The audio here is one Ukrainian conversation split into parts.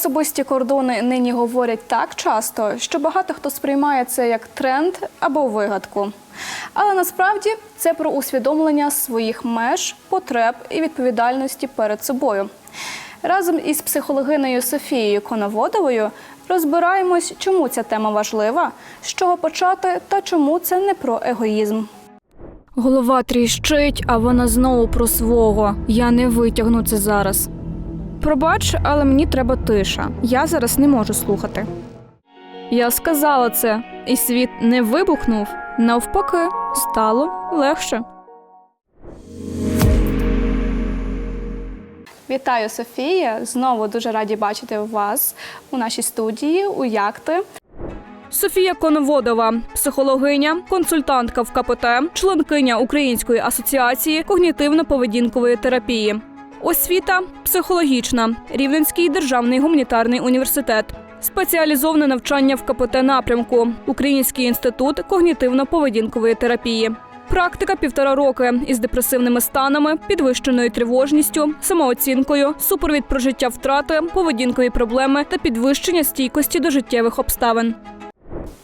особисті кордони нині говорять так часто, що багато хто сприймає це як тренд або вигадку. Але насправді це про усвідомлення своїх меж, потреб і відповідальності перед собою. Разом із психологинею Софією Коноводовою розбираємось, чому ця тема важлива, з чого почати та чому це не про егоїзм. Голова тріщить, а вона знову про свого. Я не витягну це зараз. Пробач, але мені треба тиша. Я зараз не можу слухати. Я сказала це, і світ не вибухнув. Навпаки, стало легше. Вітаю, Софія. Знову дуже раді бачити вас у нашій студії. У як ти? Софія Коноводова, психологиня, консультантка в КПТ, членкиня Української асоціації когнітивно-поведінкової терапії. Освіта психологічна, Рівненський державний гуманітарний університет, спеціалізоване навчання в КПТ напрямку, Український інститут когнітивно-поведінкової терапії. Практика півтора роки із депресивними станами, підвищеною тривожністю, самооцінкою, супровід про життя втрати, поведінкові проблеми та підвищення стійкості до життєвих обставин.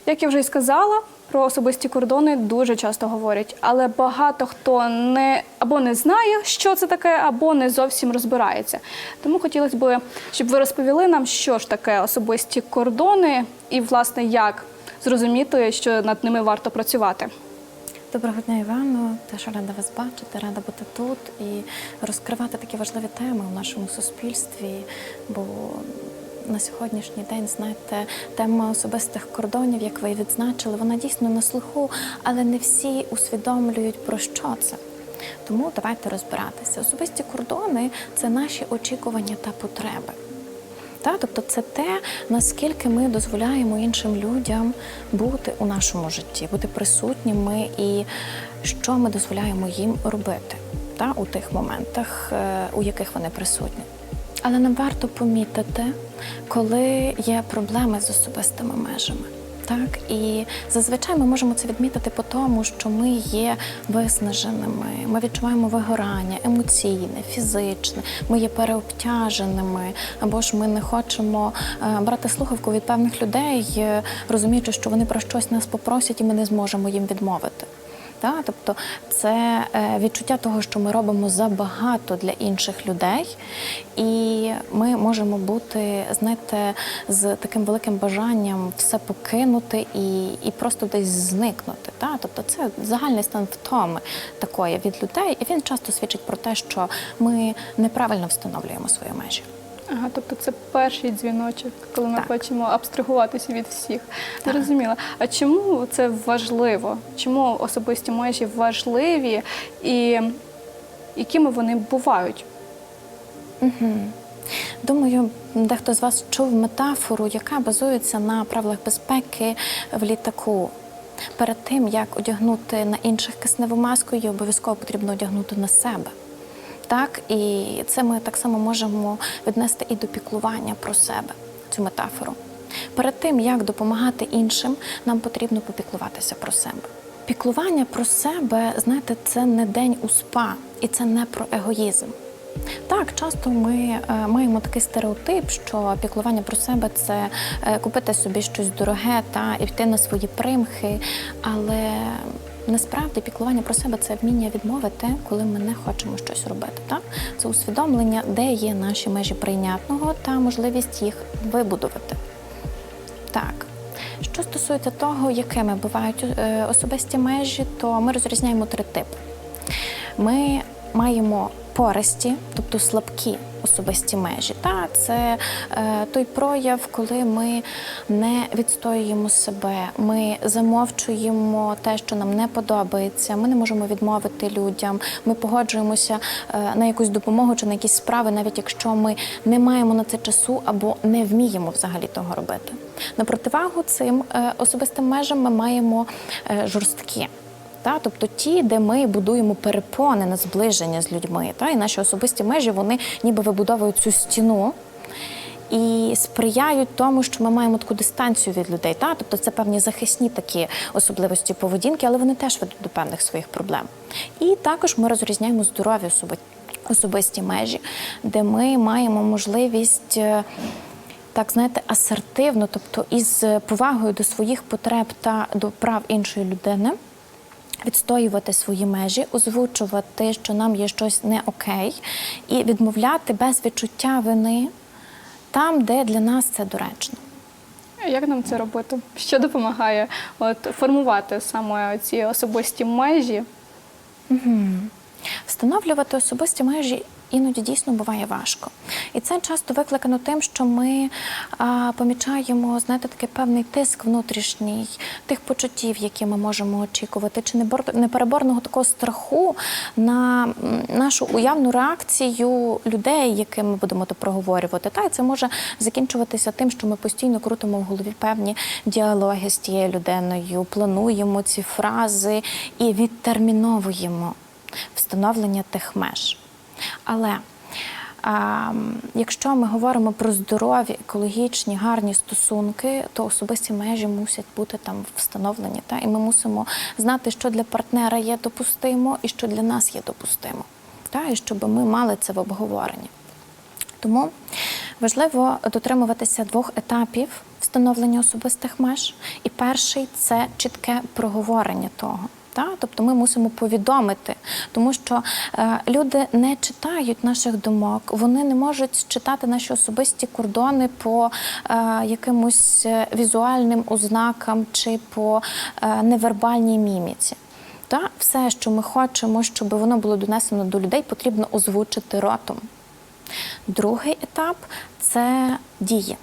Як я вже й сказала, про особисті кордони дуже часто говорять, але багато хто не або не знає, що це таке, або не зовсім розбирається. Тому хотілося б, щоб ви розповіли нам, що ж таке особисті кордони, і власне як зрозуміти, що над ними варто працювати. Доброго дня, Івано. Теж рада вас бачити, рада бути тут і розкривати такі важливі теми у нашому суспільстві. Бо на сьогоднішній день, знаєте, тема особистих кордонів, як ви відзначили, вона дійсно на слуху, але не всі усвідомлюють про що це. Тому давайте розбиратися. Особисті кордони це наші очікування та потреби. Тобто це те, наскільки ми дозволяємо іншим людям бути у нашому житті, бути присутніми і що ми дозволяємо їм робити та, у тих моментах, е, у яких вони присутні. Але нам варто помітити, коли є проблеми з особистими межами. Так, і зазвичай ми можемо це відмітити по тому, що ми є виснаженими, ми відчуваємо вигорання емоційне, фізичне, ми є переобтяженими, або ж ми не хочемо е, брати слухавку від певних людей, розуміючи, що вони про щось нас попросять, і ми не зможемо їм відмовити. Та, тобто це е, відчуття того, що ми робимо забагато для інших людей, і ми можемо бути, знаєте, з таким великим бажанням все покинути і, і просто десь зникнути. Та? Тобто це загальний стан втоми такої від людей, і він часто свідчить про те, що ми неправильно встановлюємо свої межі. Ага, тобто це перший дзвіночок, коли ми Так. хочемо абстрагуватися від всіх. Зрозуміла. А чому це важливо? Чому особисті межі важливі і якими вони бувають? Думаю, дехто з вас чув метафору, яка базується на правилах безпеки в літаку. Перед тим, як одягнути на інших кисневу маску, її обов'язково потрібно одягнути на себе. Так, і це ми так само можемо віднести і до піклування про себе, цю метафору. Перед тим, як допомагати іншим, нам потрібно попіклуватися про себе. Піклування про себе, знаєте, це не день у спа, і це не про егоїзм. Так, часто ми е, маємо такий стереотип, що піклування про себе це е, купити собі щось дороге та і йти на свої примхи. Але насправді піклування про себе це вміння відмовити, коли ми не хочемо щось робити. Так? Це усвідомлення, де є наші межі прийнятного та можливість їх вибудувати. Так. Що стосується того, якими бувають е, особисті межі, то ми розрізняємо три типи. Ми маємо пористі, тобто слабкі особисті межі. Та це е, той прояв, коли ми не відстоюємо себе, ми замовчуємо те, що нам не подобається. Ми не можемо відмовити людям. Ми погоджуємося е, на якусь допомогу чи на якісь справи, навіть якщо ми не маємо на це часу або не вміємо взагалі того робити. На противагу цим е, особистим межам ми маємо е, жорсткі. Та, тобто ті, де ми будуємо перепони на зближення з людьми, та, і наші особисті межі вони ніби вибудовують цю стіну і сприяють тому, що ми маємо таку дистанцію від людей. Та? Тобто це певні захисні такі особливості поведінки, але вони теж ведуть до певних своїх проблем. І також ми розрізняємо здорові особи- особисті межі, де ми маємо можливість. е, так знаєте, асертивно, тобто із повагою до своїх потреб та до прав іншої людини. Відстоювати свої межі, озвучувати, що нам є щось не окей, і відмовляти без відчуття вини там, де для нас це доречно. Як нам це робити? Що допомагає от, формувати саме ці особисті межі? Встановлювати особисті межі іноді дійсно буває важко. І це часто викликано тим, що ми а, помічаємо, знаєте, такий певний тиск внутрішній тих почуттів, які ми можемо очікувати, чи непереборного такого страху на нашу уявну реакцію людей, яким ми будемо то проговорювати. Та і це може закінчуватися тим, що ми постійно крутимо в голові певні діалоги з тією людиною, плануємо ці фрази і відтерміновуємо встановлення тих меж. Але а, якщо ми говоримо про здорові, екологічні, гарні стосунки, то особисті межі мусять бути там встановлені. Та? І ми мусимо знати, що для партнера є допустимо і що для нас є допустимо. Та? І щоб ми мали це в обговоренні. Тому важливо дотримуватися двох етапів встановлення особистих меж. І перший це чітке проговорення того. Та? Тобто ми мусимо повідомити, тому що е, люди не читають наших думок, вони не можуть читати наші особисті кордони по е, якимось е, візуальним ознакам чи по е, невербальній міміці. Та? Все, що ми хочемо, щоб воно було донесено до людей, потрібно озвучити ротом. Другий етап це дії.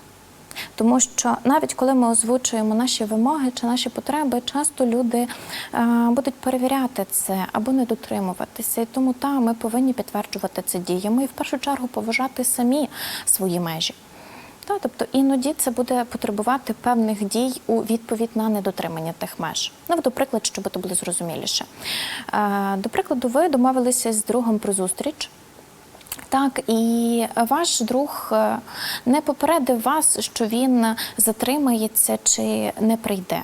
Тому що навіть коли ми озвучуємо наші вимоги чи наші потреби, часто люди е, будуть перевіряти це або не дотримуватися. І тому та ми повинні підтверджувати це діями і в першу чергу поважати самі свої межі. Та, тобто іноді це буде потребувати певних дій у відповідь на недотримання тих меж. Наведу приклад, щоб це було зрозуміліше. Е, До прикладу, ви домовилися з другом про зустріч. Так, і ваш друг е, не попередив вас, що він затримається чи не прийде.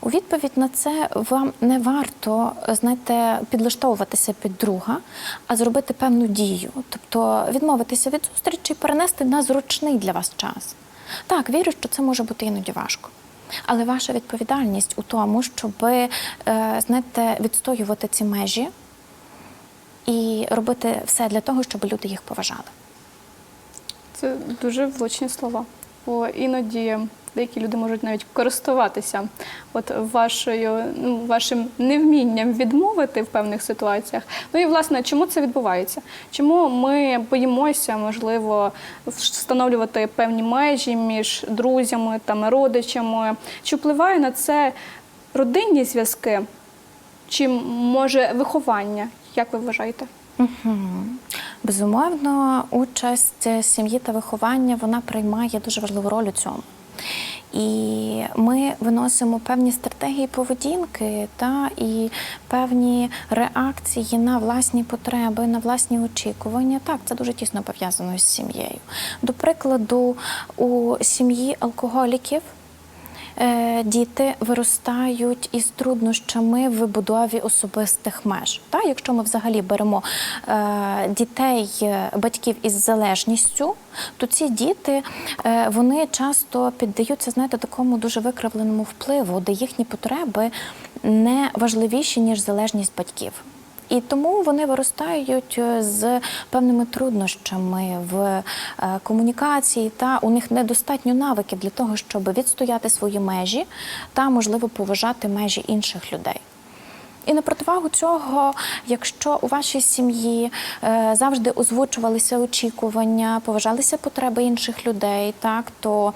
У відповідь на це вам не варто знаєте, підлаштовуватися під друга, а зробити певну дію, тобто відмовитися від зустрічі перенести на зручний для вас час. Так, вірю, що це може бути іноді важко. Але ваша відповідальність у тому, щоб е, знаєте, відстоювати ці межі і робити все для того, щоб люди їх поважали. Це дуже влучні слова. Бо іноді деякі люди можуть навіть користуватися от вашою, ну, вашим невмінням відмовити в певних ситуаціях. Ну і власне, чому це відбувається? Чому ми боїмося, можливо, встановлювати певні межі між друзями там, родичами? Чи впливає на це родинні зв'язки? Чи може виховання? Як ви вважаєте? Безумовно, участь сім'ї та виховання вона приймає дуже важливу роль у цьому. І ми виносимо певні стратегії поведінки та і певні реакції на власні потреби, на власні очікування. Так, це дуже тісно пов'язано з сім'єю. До прикладу, у сім'ї алкоголіків. Е, Діти виростають із труднощами в вибудові особистих меж. Та, якщо ми взагалі беремо е, дітей е, батьків із залежністю, то ці діти вони часто піддаються знаєте, такому дуже викривленому впливу, де їхні потреби не важливіші ніж залежність батьків. І тому вони виростають е, з певними труднощами в е, комунікації, та у них недостатньо навиків для того, щоб відстояти свої межі та, можливо, поважати межі інших людей. І на противагу цього, якщо у вашій сім'ї е, завжди озвучувалися очікування, поважалися потреби інших людей, так то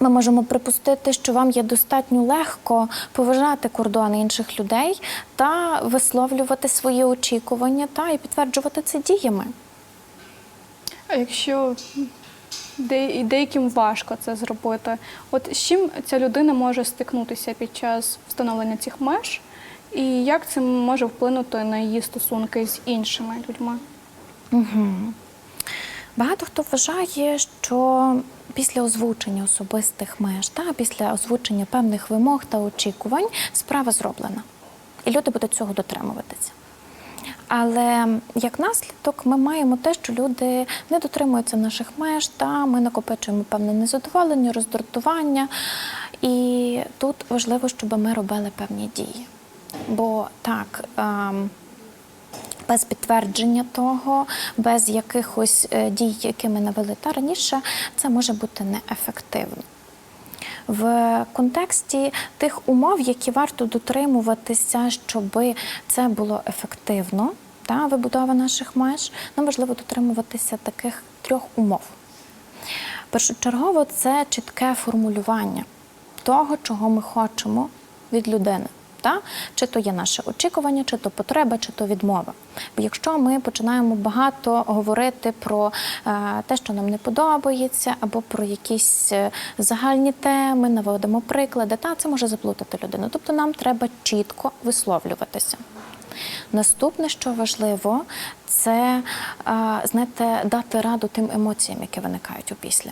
ми можемо припустити, що вам є достатньо легко поважати кордони інших людей та висловлювати свої очікування та і підтверджувати це діями. А якщо де- деяким важко це зробити, от з чим ця людина може стикнутися під час встановлення цих меж, і як це може вплинути на її стосунки з іншими людьми? Багато хто вважає, що після озвучення особистих меж та після озвучення певних вимог та очікувань справа зроблена, і люди будуть цього дотримуватися. Але як наслідок ми маємо те, що люди не дотримуються наших меж, та ми накопичуємо певне незадоволення, роздратування. І тут важливо, щоб ми робили певні дії. Бо так. ем, без підтвердження того, без якихось е, дій, які ми навели та раніше, це може бути неефективно. В контексті тих умов, які варто дотримуватися, щоб це було ефективно, та вибудова наших меж, нам важливо дотримуватися таких трьох умов. Першочергово це чітке формулювання того, чого ми хочемо від людини. Та? Чи то є наше очікування, чи то потреба, чи то відмова. Бо якщо ми починаємо багато говорити про е, те, що нам не подобається, або про якісь е, загальні теми, наводимо приклади, та це може заплутати людину. Тобто нам треба чітко висловлюватися. Наступне, що важливо, це е, знаєте, дати раду тим емоціям, які виникають опісля.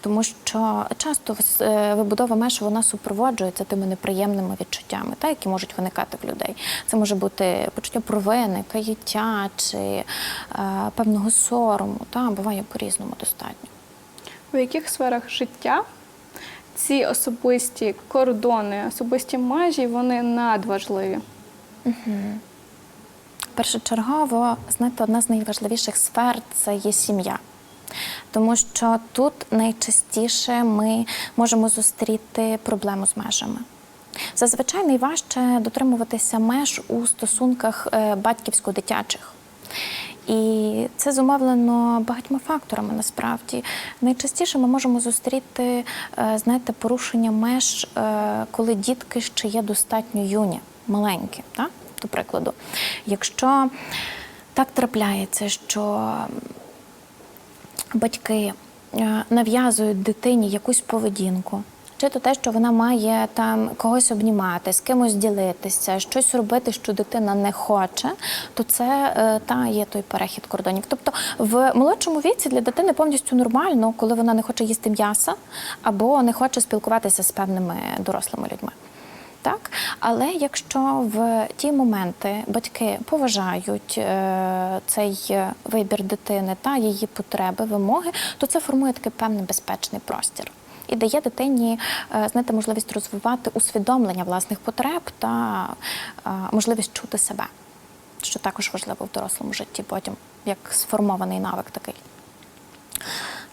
Тому що часто е, вибудова меж вона супроводжується тими неприємними відчуттями, та, які можуть виникати в людей. Це може бути почуття провини, каяття чи е, певного сорому. Та, буває по-різному достатньо. У яких сферах життя ці особисті кордони, особисті межі, вони надважливі? Першочергово, знаєте, одна з найважливіших сфер це є сім'я. Тому що тут найчастіше ми можемо зустріти проблему з межами. Зазвичай найважче дотримуватися меж у стосунках е, батьківсько-дитячих. І це зумовлено багатьма факторами насправді. Найчастіше ми можемо зустріти е, знаєте, порушення меж, е, коли дітки ще є достатньо юні, маленькі. Так? До прикладу, якщо так трапляється, що батьки е, нав'язують дитині якусь поведінку. Чи то те, що вона має там когось обнімати, з кимось ділитися, щось робити, що дитина не хоче, то це е, та є той перехід кордонів. Тобто в молодшому віці для дитини повністю нормально, коли вона не хоче їсти м'яса або не хоче спілкуватися з певними дорослими людьми. Так, але якщо в ті моменти батьки поважають е, цей вибір дитини та її потреби, вимоги, то це формує такий певний безпечний простір і дає дитині е, знаєте, можливість розвивати усвідомлення власних потреб та е, можливість чути себе, що також важливо в дорослому житті, потім як сформований навик такий.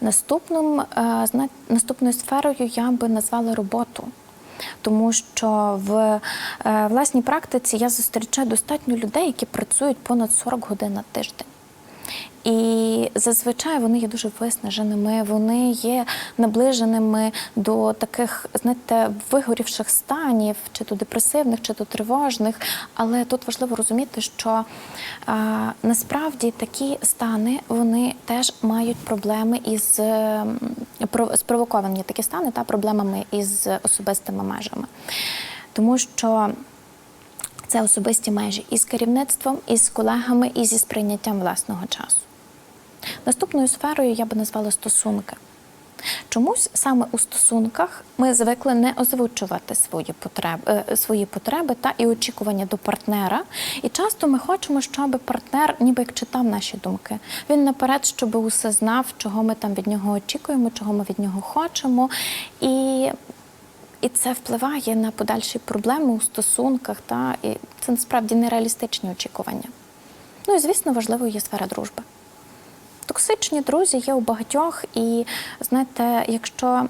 Наступним, наступною сферою я би назвала роботу. Тому що в е, власній практиці я зустрічаю достатньо людей, які працюють понад 40 годин на тиждень. І зазвичай вони є дуже виснаженими, вони є наближеними до таких, знаєте, вигорівших станів, чи то депресивних, чи то тривожних. Але тут важливо розуміти, що а, насправді такі стани вони теж мають проблеми із ем, спровоковані такі стани та проблемами із особистими межами. Тому що це особисті межі із керівництвом, із колегами, і зі сприйняттям власного часу. Наступною сферою я би назвала стосунки. Чомусь саме у стосунках ми звикли не озвучувати свої потреби, е, свої потреби та і очікування до партнера. І часто ми хочемо, щоб партнер ніби як читав наші думки. Він наперед, щоб усе знав, чого ми там від нього очікуємо, чого ми від нього хочемо. І і це впливає на подальші проблеми у стосунках, та і це насправді нереалістичні очікування. Ну і звісно, важливою є сфера дружби. Токсичні друзі є у багатьох, і знаєте, якщо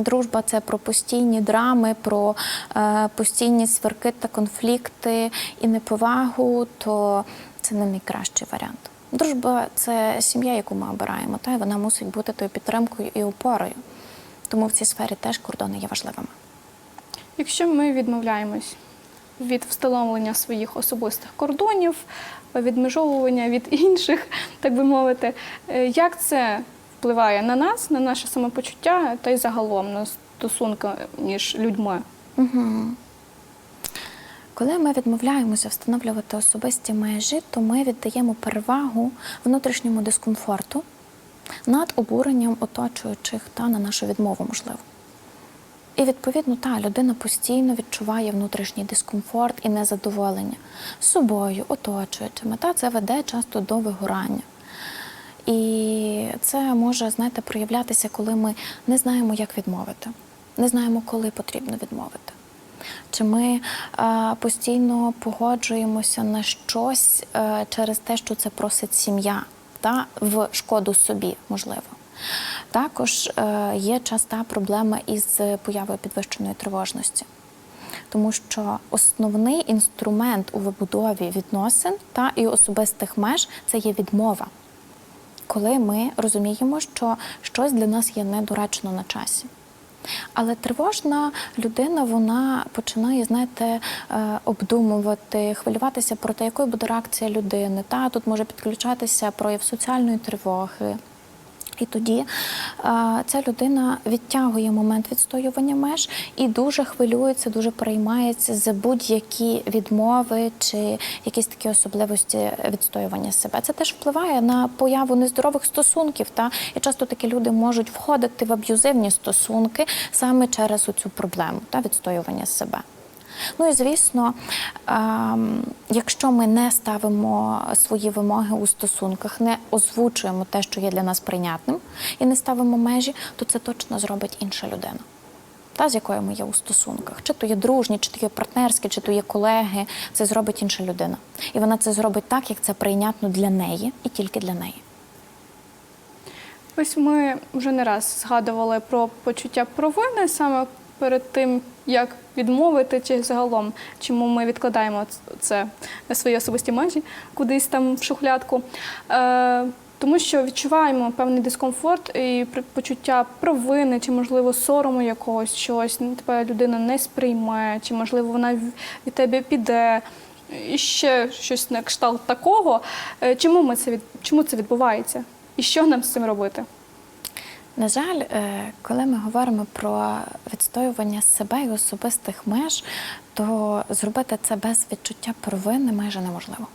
дружба це про постійні драми, про е, постійні сварки та конфлікти і неповагу, то це не найкращий варіант. Дружба це сім'я, яку ми обираємо, та й вона мусить бути тою підтримкою і опорою. Тому в цій сфері теж кордони є важливими. Якщо ми відмовляємось від встановлення своїх особистих кордонів, відмежовування від інших, так би мовити, е, як це впливає на нас, на наше самопочуття та й загалом на стосунки між людьми? Коли ми відмовляємося встановлювати особисті межі, то ми віддаємо перевагу внутрішньому дискомфорту над обуренням оточуючих та на нашу відмову, можливо. І відповідно та людина постійно відчуває внутрішній дискомфорт і незадоволення з собою, оточуючими. Та це веде часто до вигорання. І це може, знаєте, проявлятися, коли ми не знаємо, як відмовити, не знаємо, коли потрібно відмовити. Чи ми е, постійно погоджуємося на щось е, через те, що це просить сім'я, та в шкоду собі, можливо. Також е, є часта проблема із появою підвищеної тривожності. Тому що основний інструмент у вибудові відносин та і особистих меж це є відмова, коли ми розуміємо, що щось для нас є недоречно на часі. Але тривожна людина вона починає, знаєте, е, обдумувати, хвилюватися про те, якою буде реакція людини. Та тут може підключатися прояв соціальної тривоги. І тоді а, ця людина відтягує момент відстоювання меж і дуже хвилюється, дуже переймається за будь-які відмови чи якісь такі особливості відстоювання себе. Це теж впливає на появу нездорових стосунків. Та і часто такі люди можуть входити в аб'юзивні стосунки саме через цю проблему та відстоювання себе. Ну і звісно, ем, якщо ми не ставимо свої вимоги у стосунках, не озвучуємо те, що є для нас прийнятним, і не ставимо межі, то це точно зробить інша людина. Та, з якою ми є у стосунках. Чи то є дружні, чи то є партнерські, чи то є колеги, це зробить інша людина. І вона це зробить так, як це прийнятно для неї і тільки для неї. Ось ми вже не раз згадували про почуття провини саме перед тим, як відмовити, чи загалом, чому ми відкладаємо це на свої особисті межі, кудись там в шухлядку. Е, тому що відчуваємо певний дискомфорт і почуття провини, чи, можливо, сорому якогось щось, ну, тебе людина не сприйме, чи, можливо, вона від тебе піде. І ще щось на кшталт такого. Е, Чому ми це від... чому це відбувається? І що нам з цим робити? На жаль, е, коли ми говоримо про відстоювання себе і особистих меж, то зробити це без відчуття провини майже неможливо.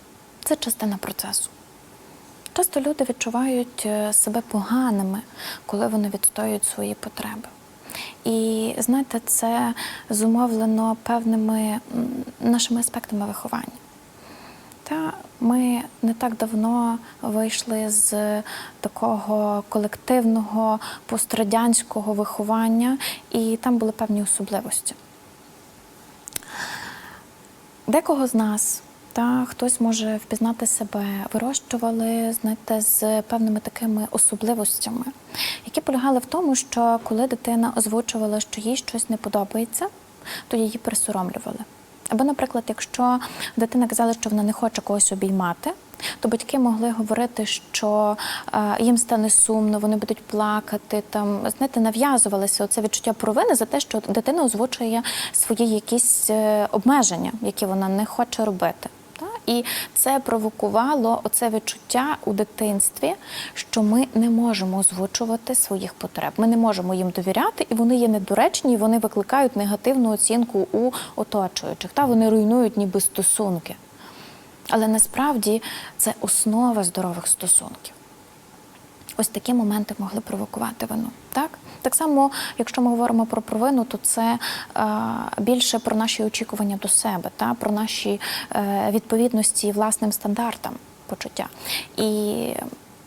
Це частина процесу. Часто люди відчувають е, себе поганими, коли вони відстоюють свої потреби. І знаєте, це зумовлено певними нашими аспектами виховання. Та ми не так давно вийшли з такого колективного пострадянського виховання, і там були певні особливості. Декого з нас та хтось може впізнати себе, вирощували, знаєте, з певними такими особливостями, які полягали в тому, що коли дитина озвучувала, що їй щось не подобається, то її присоромлювали. Або, наприклад, якщо дитина казала, що вона не хоче когось обіймати, то батьки могли говорити, що е, їм стане сумно, вони будуть плакати. Там знаєте, нав'язувалося це відчуття провини за те, що дитина озвучує свої якісь е, обмеження, які вона не хоче робити. І це провокувало оце відчуття у дитинстві, що ми не можемо озвучувати своїх потреб. Ми не можемо їм довіряти, і вони є недоречні, і вони викликають негативну оцінку у оточуючих. Та вони руйнують ніби стосунки. Але насправді це основа здорових стосунків. Ось такі моменти могли провокувати вину. Так? так само, якщо ми говоримо про провину, то це е, більше про наші очікування до себе, та? про наші е, відповідності власним стандартам почуття. І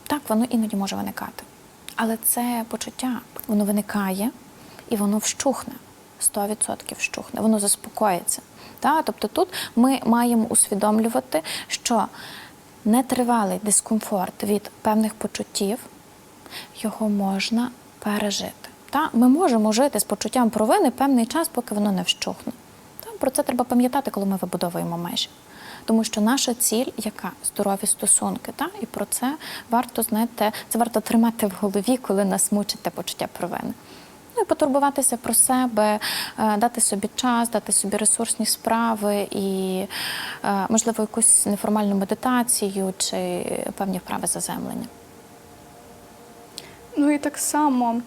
так, воно іноді може виникати. Але це почуття, воно виникає і воно вщухне. 100% вщухне, воно заспокоїться. Та? Тобто тут ми маємо усвідомлювати, що нетривалий дискомфорт від певних почуттів його можна пережити. Та? Ми можемо жити з почуттям провини певний час, поки воно не вщухне. Та? Про це треба пам'ятати, коли ми вибудовуємо межі. Тому що наша ціль, яка здорові стосунки, та? і про це варто знаєте, це варто тримати в голові, коли нас мучить те почуття провини. Ну і потурбуватися про себе, е, дати собі час, дати собі ресурсні справи і, е, можливо, якусь неформальну медитацію чи певні вправи заземлення. Ну і так само,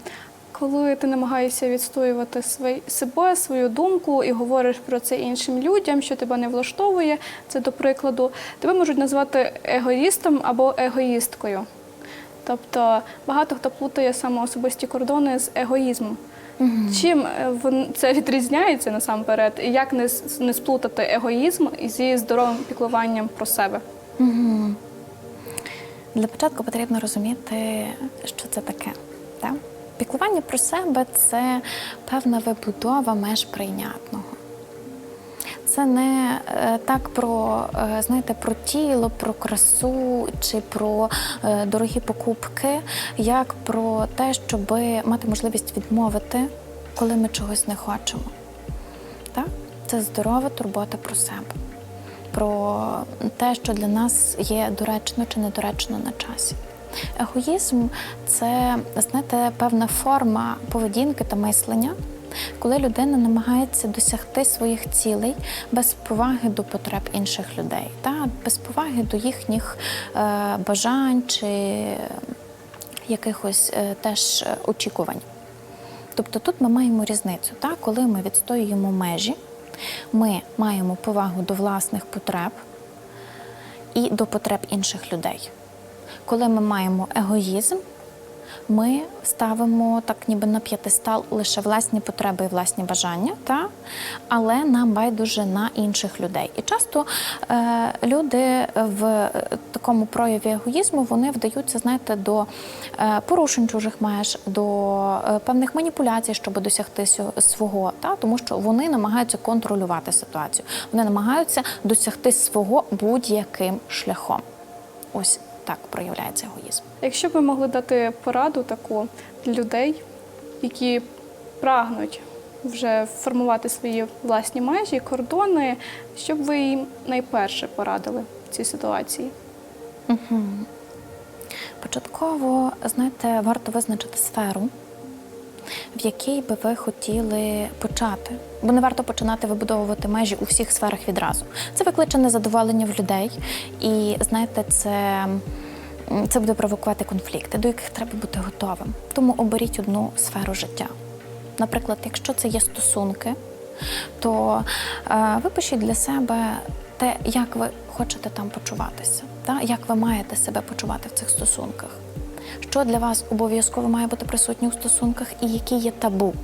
коли ти намагаєшся відстоювати свій, себе, свою думку і говориш про це іншим людям, що тебе не влаштовує, це до прикладу, тебе можуть назвати егоїстом або егоїсткою. Тобто багато хто плутає саме особисті кордони з егоїзмом. Чим е, це відрізняється насамперед? І як не, не сплутати егоїзм зі здоровим піклуванням про себе? Для початку потрібно розуміти, що це таке. Так? Піклування про себе це певна вибудова меж прийнятного. Це не е, так про, е, знаєте, про тіло, про красу чи про е, дорогі покупки, як про те, щоб мати можливість відмовити, коли ми чогось не хочемо. Так? Це здорова турбота про себе, про те, що для нас є доречно чи недоречно на часі. Егоїзм це, знаєте, певна форма поведінки та мислення, коли людина намагається досягти своїх цілей без поваги до потреб інших людей, та без поваги до їхніх е, бажань чи якихось е, теж очікувань. Тобто тут ми маємо різницю, так? коли ми відстоюємо межі, ми маємо повагу до власних потреб і до потреб інших людей. Коли ми маємо егоїзм, ми ставимо так ніби на п'ятистал лише власні потреби і власні бажання, та? але нам байдуже на інших людей. І часто е, люди в е, такому прояві егоїзму вони вдаються, знаєте, до е, порушень чужих меж, до е, певних маніпуляцій, щоб досягти свого, та? тому що вони намагаються контролювати ситуацію, вони намагаються досягти свого будь-яким шляхом. Ось так проявляється егоїзм. Якщо б ви могли дати пораду таку для людей, які прагнуть вже формувати свої власні межі, кордони, що б ви їм найперше порадили в цій ситуації? Початково, знаєте, варто визначити сферу, в якій би ви хотіли почати. Бо не варто починати вибудовувати межі у всіх сферах відразу. Це викличе незадоволення в людей, і знаєте, це, це буде провокувати конфлікти, до яких треба бути готовим. Тому оберіть одну сферу життя. Наприклад, якщо це є стосунки, то е, випишіть для себе те, як ви хочете там почуватися, та? як ви маєте себе почувати в цих стосунках. Що для вас обов'язково має бути присутнє у стосунках і які є табу?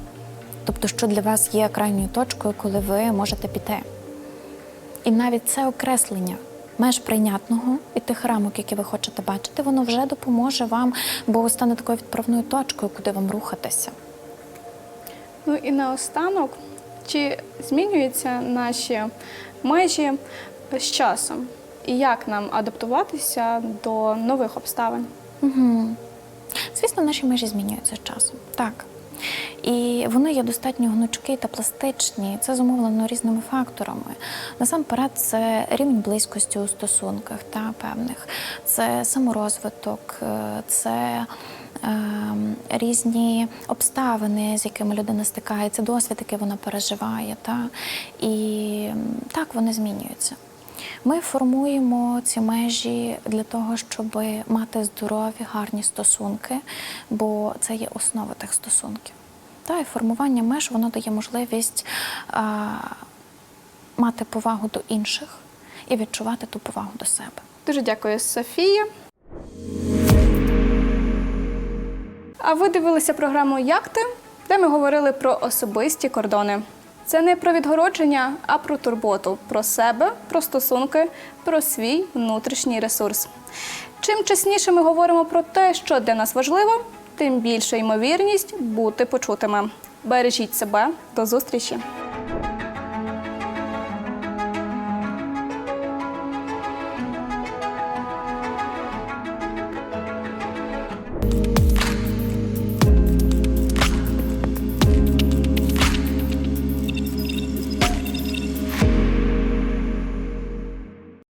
Тобто, що для вас є крайньою точкою, коли ви можете піти. І навіть це окреслення меж прийнятного і тих рамок, які ви хочете бачити, воно вже допоможе вам, бо стане такою відправною точкою, куди вам рухатися. Ну і наостанок, чи змінюються наші межі з часом? І як нам адаптуватися до нових обставин? Угу. Звісно, наші межі змінюються з часом. Так. І вони є достатньо гнучкі та пластичні. Це зумовлено різними факторами. Насамперед, це рівень близькості у стосунках та певних, це саморозвиток, е, це ем, різні обставини, з якими людина стикається, досвід, який вона переживає. Та? І так вони змінюються. Ми формуємо ці межі для того, щоб мати здорові, гарні стосунки, бо це є основа тих стосунків. Та і формування меж воно дає можливість а, мати повагу до інших і відчувати ту повагу до себе. Дуже дякую, Софія. А ви дивилися програму Як ти, де ми говорили про особисті кордони. Це не про відгородження, а про турботу, про себе, про стосунки, про свій внутрішній ресурс. Чим чесніше ми говоримо про те, що для нас важливо, тим більша ймовірність бути почутими. Бережіть себе, до зустрічі!